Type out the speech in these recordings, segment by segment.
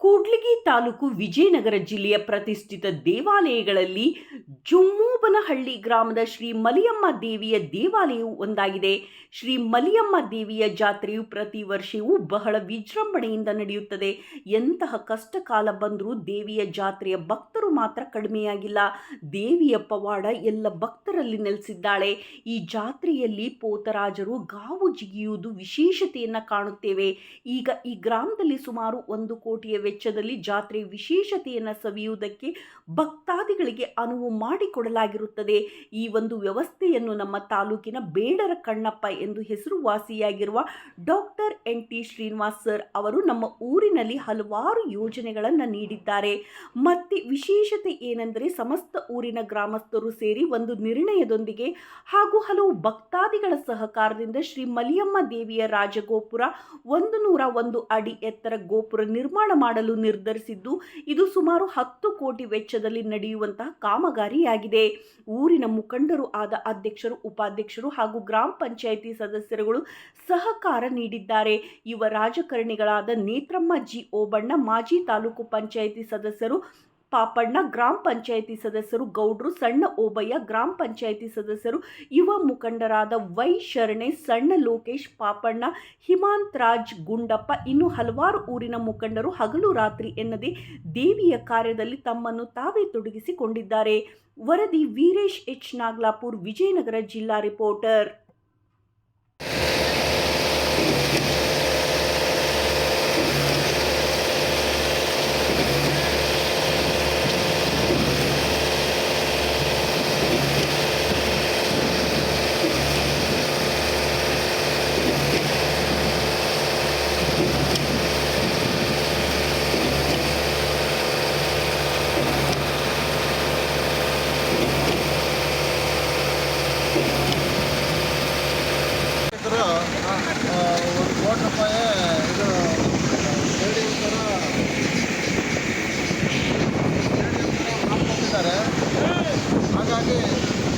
ಕೂಡ್ಲಿಗಿ ತಾಲೂಕು ವಿಜಯನಗರ ಜಿಲ್ಲೆಯ ಪ್ರತಿಷ್ಠಿತ ದೇವಾಲಯಗಳಲ್ಲಿ ಜುಮ್ಮೂಬನಹಳ್ಳಿ ಗ್ರಾಮದ ಶ್ರೀ ಮಲಿಯಮ್ಮ ದೇವಿಯ ದೇವಾಲಯವು ಒಂದಾಗಿದೆ. ಶ್ರೀ ಮಲಿಯಮ್ಮ ದೇವಿಯ ಜಾತ್ರೆಯು ಪ್ರತಿ ವರ್ಷವೂ ಬಹಳ ವಿಜೃಂಭಣೆಯಿಂದ ನಡೆಯುತ್ತದೆ. ಎಂತಹ ಕಷ್ಟ ಕಾಲ ಬಂದರೂ ದೇವಿಯ ಜಾತ್ರೆಯ ಭಕ್ತರು ಮಾತ್ರ ಕಡಿಮೆಯಾಗಿಲ್ಲ. ದೇವಿಯ ಪವಾಡ ಎಲ್ಲ ಭಕ್ತರಲ್ಲಿ ನೆಲೆಸಿದ್ದಾಳೆ. ಈ ಜಾತ್ರೆಯಲ್ಲಿ ಪೋತರಾಜರು ಗಾವು ಜಿಗಿಯುವುದು ವಿಶೇಷತೆಯನ್ನು ಕಾಣುತ್ತೇವೆ. ಈಗ ಈ ಗ್ರಾಮದಲ್ಲಿ ಸುಮಾರು ಒಂದು ಕೋಟಿಯ ವೆಚ್ಚದಲ್ಲಿ ಜಾತ್ರೆ ವಿಶೇಷತೆಯನ್ನು ಸವಿಯುವುದಕ್ಕೆ ಭಕ್ತಾದಿಗಳಿಗೆ ಅನುವು ಮಾಡಿಕೊಡಲಾಗಿರುತ್ತದೆ. ಈ ಒಂದು ವ್ಯವಸ್ಥೆಯನ್ನು ನಮ್ಮ ತಾಲೂಕಿನ ಬೇಡರ ಕಣ್ಣಪ್ಪ ಎಂದು ಹೆಸರುವಾಸಿಯಾಗಿರುವ doctor N T Srinivas sir ಅವರು ನಮ್ಮ ಊರಿನಲ್ಲಿ ಹಲವಾರು ಯೋಜನೆಗಳನ್ನು ನೀಡಿದ್ದಾರೆ. ಮತ್ತೆ ವಿಶೇಷತೆ ಏನೆಂದರೆ ಸಮಸ್ತ ಊರಿನ ಗ್ರಾಮಸ್ಥರು ಸೇರಿ ಒಂದು ನಿರ್ಣಯದೊಂದಿಗೆ ಹಾಗೂ ಹಲವು ಭಕ್ತಾದಿಗಳ ಸಹಕಾರದಿಂದ ಶ್ರೀ ಮಲಿಯಮ್ಮ ದೇವಿಯ ರಾಜಗೋಪುರ ಒಂದು ನೂರ ಒಂದು ಅಡಿ ಎತ್ತರ ಗೋಪುರ ನಿರ್ಮಾಣ ಮಾಡಲು ನಿರ್ಧರಿಸಿದ್ದು, ಇದು ಸುಮಾರು ಹತ್ತು ಕೋಟಿ ವೆಚ್ಚದಲ್ಲಿ ನಡೆಯುವಂತಹ ಕಾಮಗಾರಿಯಾಗಿದೆ. ಊರಿನ ಮುಖಂಡರು ಆದ ಅಧ್ಯಕ್ಷರು, ಉಪಾಧ್ಯಕ್ಷರು ಹಾಗೂ ಗ್ರಾಮ ಪಂಚಾಯಿತಿ ಸದಸ್ಯರುಗಳು ಸಹಕಾರ ನೀಡಿದ್ದಾರೆ. ಯುವ ರಾಜಕಾರಣಿಗಳಾದ ನೇತ್ರಮ್ಮ ಜಿ ಓಬಣ್ಣ, ಮಾಜಿ ತಾಲೂಕು ಪಂಚಾಯಿತಿ ಸದಸ್ಯರು ಪಾಪಣ್ಣ ಗ್ರಾಮ ಪಂಚಾಯಿತಿ ಸದಸ್ಯರು, ಗೌಡ್ರು ಸಣ್ಣ ಓಬಯ್ಯ ಗ್ರಾಮ ಪಂಚಾಯಿತಿ ಸದಸ್ಯರು, ಯುವ ಮುಖಂಡರಾದ ವೈ ಶರಣೆ, ಸಣ್ಣ ಲೋಕೇಶ್, ಪಾಪಣ್ಣ, ಹಿಮಾಂತ್ ರಾಜ್, ಗುಂಡಪ್ಪ, ಇನ್ನು ಹಲವಾರು ಊರಿನ ಮುಖಂಡರು ಹಗಲು ರಾತ್ರಿ ಎನ್ನದೆ ದೇವಿಯ ಕಾರ್ಯದಲ್ಲಿ ತಮ್ಮನ್ನು ತಾವೇ ತೊಡಗಿಸಿಕೊಂಡಿದ್ದಾರೆ. ವರದಿ ವೀರೇಶ್ ಎಚ್. ನಾಗ್ಲಾಪುರ್, ವಿಜಯನಗರ ಜಿಲ್ಲಾ ರಿಪೋರ್ಟರ್ ರೈತರು ಒಂದು ಕೋಟಿ ರೂಪಾಯಿ ಇದು ಬಿಲ್ಡಿಂಗ್ ಥರ ಹಾಕ್ಕೊಂಡಿದ್ದಾರೆ ಹಾಗಾಗಿ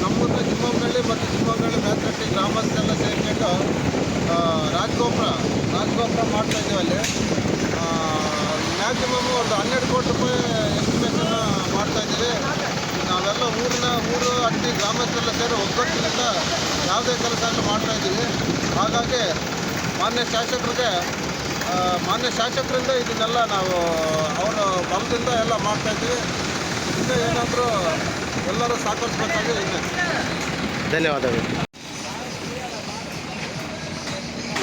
ನಮ್ಮೂರಿನ ಜಿಮ್ಮಂಗಳ್ಳಿ ಮತ್ತು ಜಿಮ್ಮಂಗಳ್ಳಿ ಮೇಲ್ಕಟ್ಟಿ ಗ್ರಾಮಸ್ಥರೆಲ್ಲ ಸೇರಿಕೊಂಡು ಆ, ರಾಜಗೋಪುರ ರಾಜಗೋಪುರ ಮ್ಯಾಕ್ಸಿಮಮ್ ಒಂದು ಹನ್ನೆರಡು ಕೋಟಿ ರೂಪಾಯಿ ಎಸ್ಟಿಮೇಟನ್ನು ಮಾಡ್ತಾ ಇದ್ದೀವಿ. ನಾವೆಲ್ಲ ಊರಿನ ಊರು ಹಟ್ಟಿ ಗ್ರಾಮಸ್ಥರೆಲ್ಲ ಸೇರಿ ಒಗ್ಗಟ್ಟಿನಿಂದ ಯಾವುದೇ ಕೆಲಸ ಎಲ್ಲ ಮಾಡ್ತಾ ಇದ್ದೀವಿ. ಹಾಗಾಗಿ ಮಾನ್ಯ ಶಾಸಕರಿಗೆ ಮಾನ್ಯ ಶಾಸಕರಿಂದ ಇದನ್ನೆಲ್ಲ ನಾವು ಅವರ ಬಲದಿಂದ ಎಲ್ಲ ಮಾಡ್ತಾ ಇದ್ದೀವಿ. ಇನ್ನೂ ಏನಾದರೂ ಎಲ್ಲರೂ ಸಹಕರಿಸ್ಬೇಕಾಗಿ ಇದೆ. ಧನ್ಯವಾದಗಳು.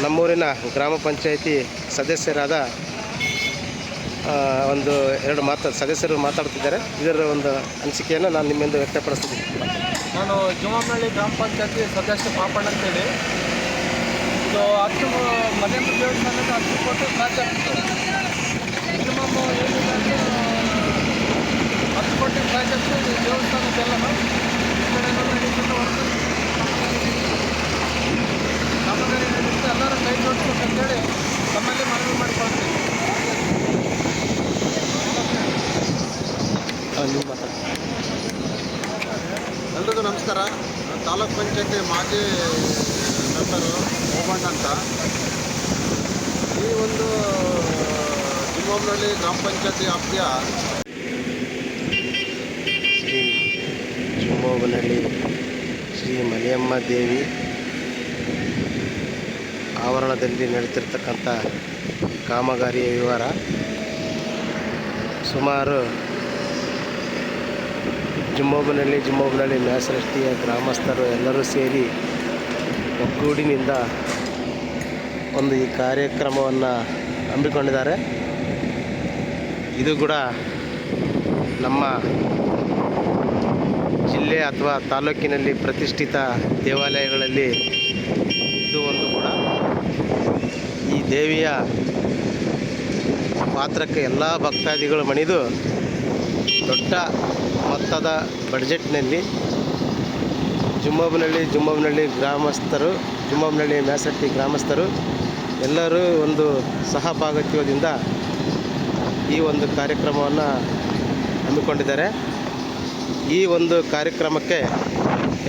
ನಮ್ಮೂರಿನ ಗ್ರಾಮ ಪಂಚಾಯಿತಿ ಸದಸ್ಯರಾದ ಒಂದು ಎರಡು ಮಾತು, ಸದಸ್ಯರು ಮಾತಾಡ್ತಿದ್ದಾರೆ. ಇದರ ಒಂದು ಅನಿಸಿಕೆಯನ್ನು ನಾನು ನಿಮ್ಮಿಂದ ವ್ಯಕ್ತಪಡಿಸ್ತೀನಿ. ನಾನು ಜುಮ್ಮನಹಳ್ಳಿ ಗ್ರಾಮ ಪಂಚಾಯತಿ ಸದಸ್ಯ ಪಾಪಣ್ಣ ಅಂತೇಳಿ ಇದು ಹತ್ತು ಮನೆ ದೇವಸ್ಥಾನದ ಹತ್ತು ಕೋಟಿ ತಾಲೂಕ್ ಪಂಚಾಯತಿ ಮಾಜಿ ಮೆಂಬರು ಓಮಣ್ಣ ಅಂತ. ಈ ಒಂದು ಜಿಮ್ಮನಹಳ್ಳಿ ಗ್ರಾಮ ಪಂಚಾಯತಿ ವ್ಯಾಪ್ತಿಯ ಶ್ರೀ ಜುಮ್ಮೋಬನಹಳ್ಳಿ ಶ್ರೀ ಮಲಿಯಮ್ಮ ದೇವಿ ಆವರಣದಲ್ಲಿ ನಡೀತಿರ್ತಕ್ಕಂಥ ಕಾಮಗಾರಿಯ ವಿವರ ಸುಮಾರು ಜುಮ್ಮೋಬನಹಳ್ಳಿ ಜುಮ್ಮೋಬನಹಳ್ಳಿ ಮ್ಯಾಸರಷ್ಟಿಯ ಗ್ರಾಮಸ್ಥರು ಎಲ್ಲರೂ ಸೇರಿ ಒಗ್ಗೂಡಿನಿಂದ ಒಂದು ಈ ಕಾರ್ಯಕ್ರಮವನ್ನು ಹಮ್ಮಿಕೊಂಡಿದ್ದಾರೆ. ಇದು ಕೂಡ ನಮ್ಮ ಜಿಲ್ಲೆ ಅಥವಾ ತಾಲೂಕಿನಲ್ಲಿ ಪ್ರತಿಷ್ಠಿತ ದೇವಾಲಯಗಳಲ್ಲಿ ಇದು ಒಂದು ಕೂಡ. ಈ ದೇವಿಯ ಪಾತ್ರಕ್ಕೆ ಎಲ್ಲ ಭಕ್ತಾದಿಗಳು ಮಣಿದು ದೊಡ್ಡ ಮೊತ್ತದ ಬಡ್ಜೆಟ್ನಲ್ಲಿ ಜುಮ್ಮಬನಹಳ್ಳಿ ಜುಮ್ಮಬನಹಳ್ಳಿ ಗ್ರಾಮಸ್ಥರು ಜುಮ್ಮಬನಹಳ್ಳಿ ಮ್ಯಾಸಟ್ಟಿ ಗ್ರಾಮಸ್ಥರು ಎಲ್ಲರೂ ಒಂದು ಸಹಭಾಗತ್ವದಿಂದ ಈ ಒಂದು ಕಾರ್ಯಕ್ರಮವನ್ನು ಹಮ್ಮಿಕೊಂಡಿದ್ದಾರೆ. ಈ ಒಂದು ಕಾರ್ಯಕ್ರಮಕ್ಕೆ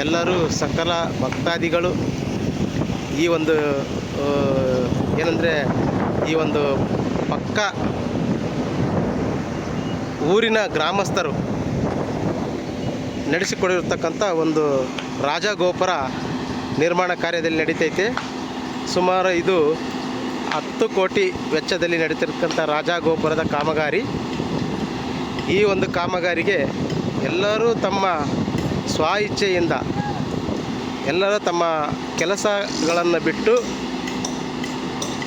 ಎಲ್ಲರೂ ಸಕಲ ಭಕ್ತಾದಿಗಳು ಈ ಒಂದು ಏನಂದರೆ ಈ ಒಂದು ಪಕ್ಕ ಊರಿನ ಗ್ರಾಮಸ್ಥರು ನಡೆಸಿಕೊಡಿರ್ತಕ್ಕಂಥ ಒಂದು ರಾಜಗೋಪುರ ನಿರ್ಮಾಣ ಕಾರ್ಯದಲ್ಲಿ ನಡೀತೈತೆ. ಸುಮಾರು ಇದು ಹತ್ತು ಕೋಟಿ ವೆಚ್ಚದಲ್ಲಿ ನಡೀತಿರ್ತಕ್ಕಂಥ ರಾಜಗೋಪುರದ ಕಾಮಗಾರಿ. ಈ ಒಂದು ಕಾಮಗಾರಿಗೆ ಎಲ್ಲರೂ ತಮ್ಮ ಸ್ವ ಇಚ್ಛೆಯಿಂದ ಎಲ್ಲರೂ ತಮ್ಮ ಕೆಲಸಗಳನ್ನು ಬಿಟ್ಟು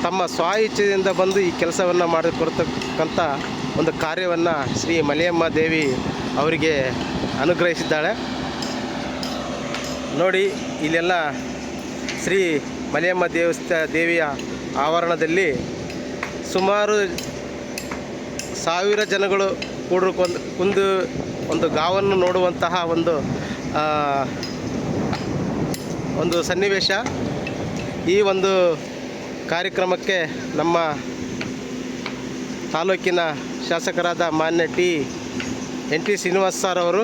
ತಮ್ಮ ಸ್ವ ಇಚ್ಛೆಯಿಂದ ಬಂದು ಈ ಕೆಲಸವನ್ನು ಮಾಡಿಕೊಡ್ತಕ್ಕಂಥ ಒಂದು ಕಾರ್ಯವನ್ನು ಶ್ರೀ ಮಲಿಯಮ್ಮ ದೇವಿ ಅವರಿಗೆ ಅನುಗ್ರಹಿಸಿದ್ದಾಳೆ. ನೋಡಿ, ಇಲ್ಲೆಲ್ಲ ಶ್ರೀ ಮಲಿಯಮ್ಮ ದೇವಸ್ಥ ದೇವಿಯ ಆವರಣದಲ್ಲಿ ಸುಮಾರು ಸಾವಿರ ಜನಗಳು ಕೂಡ್ಕೊಂಡು ಕುಂದು ಒಂದು ಗಾವನ್ನು ನೋಡುವಂತಹ ಒಂದು ಒಂದು ಸನ್ನಿವೇಶ. ಈ ಒಂದು ಕಾರ್ಯಕ್ರಮಕ್ಕೆ ನಮ್ಮ ತಾಲೂಕಿನ ಶಾಸಕರಾದ ಮಾನ್ಯ T. N. T. Srinivas sir ಅವರು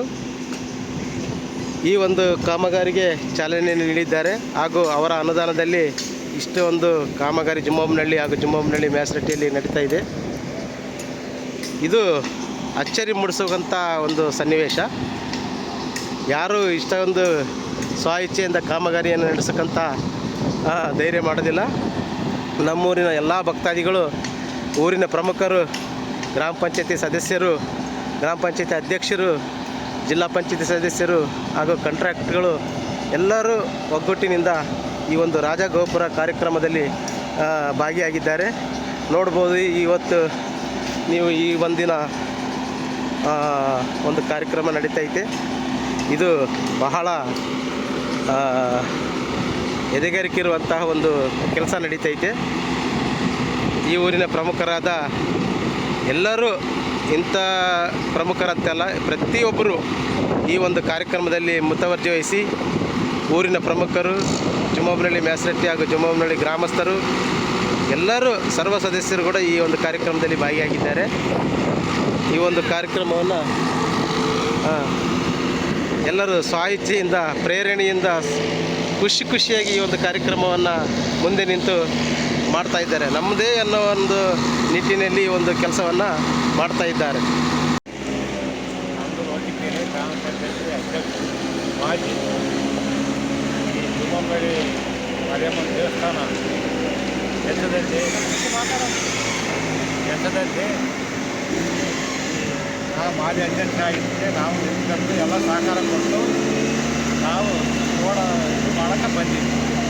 ಈ ಒಂದು ಕಾಮಗಾರಿಗೆ ಚಾಲನೆ ನೀಡಿದ್ದಾರೆ ಹಾಗೂ ಅವರ ಅನುದಾನದಲ್ಲಿ ಇಷ್ಟೊಂದು ಕಾಮಗಾರಿ ಜುಮ್ಮೊಮ್ಮನಹಳ್ಳಿ ಹಾಗೂ ಜುಮ್ಮೊಮ್ಮನಹಳ್ಳಿ ಮ್ಯಾಸರಟ್ಟಿಯಲ್ಲಿ ನಡೀತಾ ಇದೆ. ಇದು ಅಚ್ಚರಿ ಮೂಡಿಸುವಂಥ ಒಂದು ಸನ್ನಿವೇಶ. ಯಾರು ಇಷ್ಟೊಂದು ಸ್ವ ಇಚ್ಛೆಯಿಂದ ಕಾಮಗಾರಿಯನ್ನು ನಡೆಸಕ್ಕಂಥ ಧೈರ್ಯ ಮಾಡೋದಿಲ್ಲ. ನಮ್ಮೂರಿನ ಎಲ್ಲ ಭಕ್ತಾದಿಗಳು ಊರಿನ ಪ್ರಮುಖರು, ಗ್ರಾಮ ಪಂಚಾಯತಿ ಸದಸ್ಯರು, ಗ್ರಾಮ ಪಂಚಾಯತಿ ಅಧ್ಯಕ್ಷರು, ಜಿಲ್ಲಾ ಪಂಚಾಯತಿ ಸದಸ್ಯರು ಹಾಗೂ ಕಾಂಟ್ರಾಕ್ಟ್ಗಳು ಎಲ್ಲರೂ ಒಗ್ಗಟ್ಟಿನಿಂದ ಈ ಒಂದು ರಾಜಗೋಪುರ ಕಾರ್ಯಕ್ರಮದಲ್ಲಿ ಭಾಗಿಯಾಗಿದ್ದಾರೆ. ನೋಡ್ಬೋದು ಇವತ್ತು ನೀವು ಈ ಒಂದಿನ ಒಂದು ಕಾರ್ಯಕ್ರಮ ನಡೀತೈತೆ. ಇದು ಬಹಳ ಎದೆಗಾರಿಕೆ ಇರುವಂತಹ ಒಂದು ಕೆಲಸ ನಡೀತೈತೆ. ಈ ಊರಿನ ಪ್ರಮುಖರಾದ ಎಲ್ಲರೂ ಇಂಥ ಪ್ರಮುಖರಂತೆಲ್ಲ ಪ್ರತಿಯೊಬ್ಬರು ಈ ಒಂದು ಕಾರ್ಯಕ್ರಮದಲ್ಲಿ ಮುತುವರ್ಜಿ ವಹಿಸಿ ಊರಿನ ಪ್ರಮುಖರು ಜುಮ್ಮಬನಹಳ್ಳಿ ಮ್ಯಾಸರಟ್ಟಿ ಹಾಗೂ ಜುಮ್ಮಬನಹಳ್ಳಿ ಗ್ರಾಮಸ್ಥರು, ಎಲ್ಲರೂ ಸರ್ವ ಸದಸ್ಯರು ಕೂಡ ಈ ಒಂದು ಕಾರ್ಯಕ್ರಮದಲ್ಲಿ ಭಾಗಿಯಾಗಿದ್ದಾರೆ. ಈ ಒಂದು ಕಾರ್ಯಕ್ರಮವನ್ನು ಎಲ್ಲರೂ ಸ್ವಾಯಿಚ್ಛೆಯಿಂದ ಪ್ರೇರಣೆಯಿಂದ, ಖುಷಿ ಖುಷಿಯಾಗಿ ಈ ಒಂದು ಕಾರ್ಯಕ್ರಮವನ್ನು ಮುಂದೆ ನಿಂತು ಮಾಡ್ತಾ ಇದ್ದಾರೆ. ನಮ್ಮದೇ ಅನ್ನೋ ಒಂದು ನಿಟ್ಟಿನಲ್ಲಿ ಒಂದು ಕೆಲಸವನ್ನು ಮಾಡ್ತಾ ಇದ್ದಾರೆ. ದೇವಸ್ಥಾನ ಕೆಸದಲ್ಲಿ ಕೆಸದಲ್ಲಿ ನಾವು ಮಾಜಿ ಆಗಿದ್ದೆ ನಾವು ನಿಂತ್ಕೊಂಡು ಎಲ್ಲ ಸಹಕಾರ ಕೊಟ್ಟು ನಾವು ನೋಡ ಇದು ಮಾಡೋಕ್ಕೆ ಬಂದಿದ್ವಿ